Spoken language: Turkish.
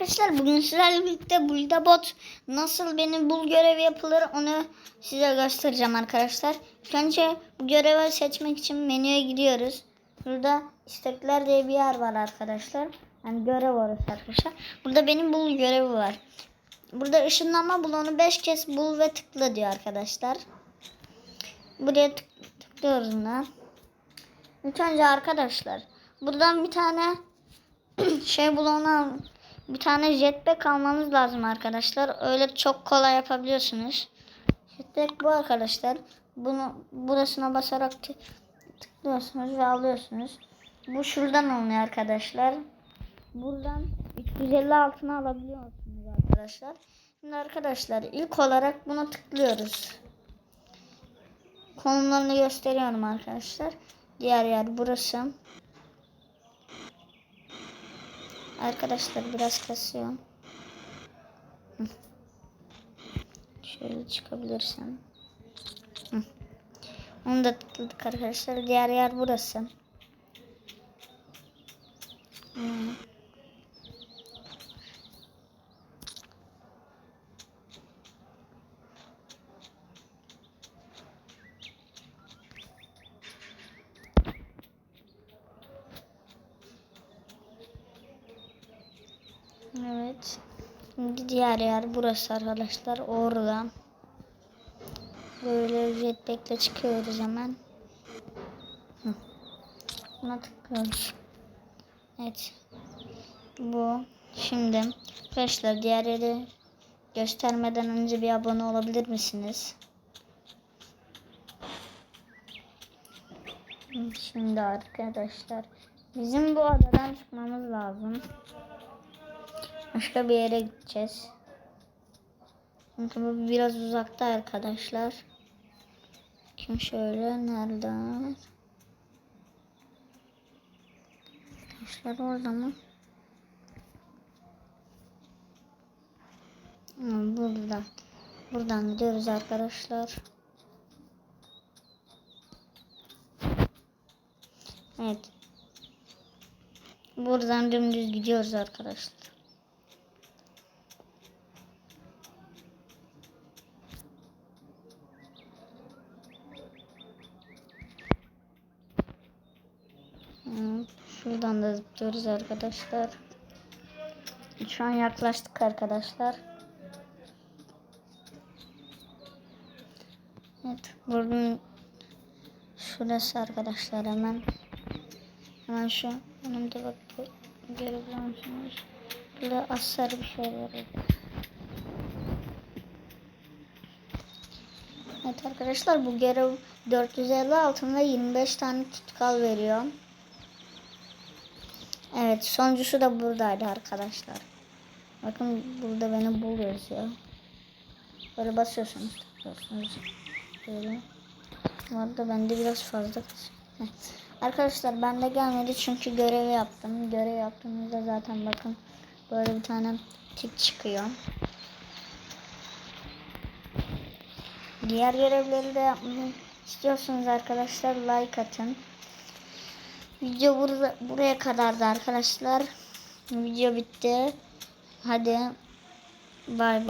arkadaşlar bugün sizlerle birlikte Bulda Bot nasıl benim bul görevi yapılır onu size göstereceğim arkadaşlar. Önce bu görevi seçmek için menüye gidiyoruz. Burada istekler diye bir yer var arkadaşlar. Yani görev orası arkadaşlar. Burada benim bul görevi var. Burada ışınlanma bul onu 5 kez bul ve tıkla diyor arkadaşlar. Buraya tık tıklıyoruz buna. İlk önce arkadaşlar buradan bir tane şey bulana bir tane jetpack almanız lazım arkadaşlar. Öyle çok kolay yapabiliyorsunuz. Jetpack bu arkadaşlar. Bunu burasına basarak tı- tıklıyorsunuz ve alıyorsunuz. Bu şuradan alınıyor arkadaşlar. Buradan 350 altına alabiliyorsunuz arkadaşlar. Şimdi arkadaşlar ilk olarak buna tıklıyoruz. Konumlarını gösteriyorum arkadaşlar. Diğer yer burası. Arkadaşlar biraz kasıyor. Şöyle çıkabilirsem. Onu da tıkladık arkadaşlar. Diğer yer burası. Hı. Evet. Şimdi diğer yer burası arkadaşlar. Oradan. Böyle jetpack'le çıkıyoruz hemen. Hı. Buna tıklıyoruz. Evet. Bu. Şimdi arkadaşlar diğer yeri göstermeden önce bir abone olabilir misiniz? Şimdi arkadaşlar bizim bu adadan çıkmamız lazım. Başka bir yere gideceğiz. Çünkü bu biraz uzakta arkadaşlar. Kim şöyle nerede? Arkadaşlar orada mı? Burada. Buradan gidiyoruz arkadaşlar. Evet. Buradan dümdüz gidiyoruz arkadaşlar. Hmm, Şuradan da zıplıyoruz arkadaşlar. Şu an yaklaştık arkadaşlar. Evet, buradan şurası arkadaşlar hemen. Hemen şu önümde bak görebiliyor musunuz? Burada asar bir şey var. Evet arkadaşlar bu görev 450 altında 25 tane tutkal veriyor. Evet sonuncusu da buradaydı arkadaşlar. Bakın burada beni bul yazıyor. Böyle basıyorsunuz tıklıyorsunuz. Böyle. Bu arada bende biraz fazla. Arkadaşlar bende gelmedi çünkü görevi yaptım. Görev yaptığımızda zaten bakın böyle bir tane tik çıkıyor. Diğer görevleri de yapmayı istiyorsanız arkadaşlar like atın. Video burada, buraya kadardı arkadaşlar. Video bitti. Hadi bay bay.